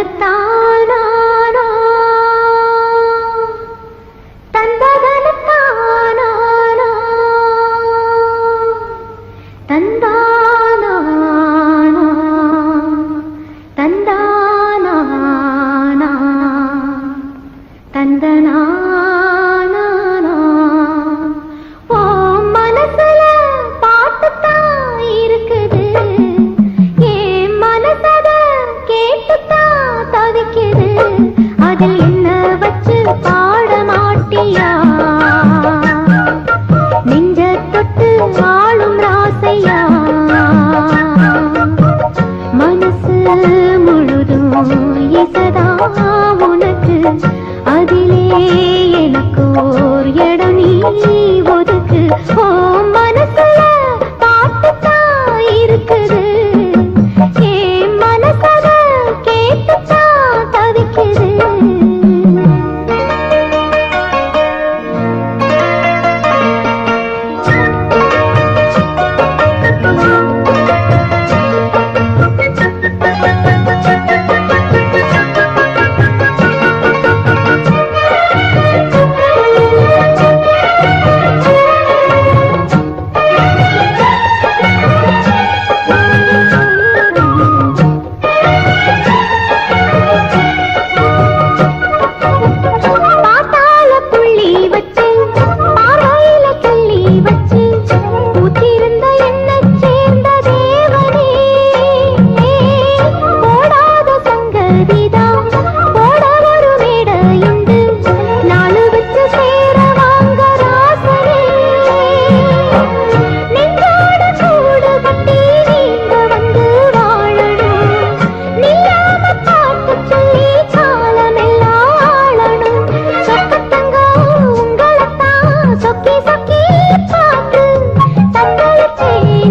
सकता ছোট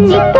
மின்னித்த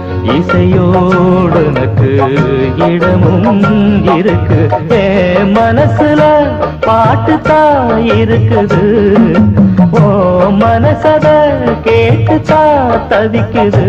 இசையோடுனக்கு இடமும் இருக்கு. மனசுல பாட்டுத்தான் இருக்குது. ஓ மனசத கேட்டுத்தான் தவிக்குது.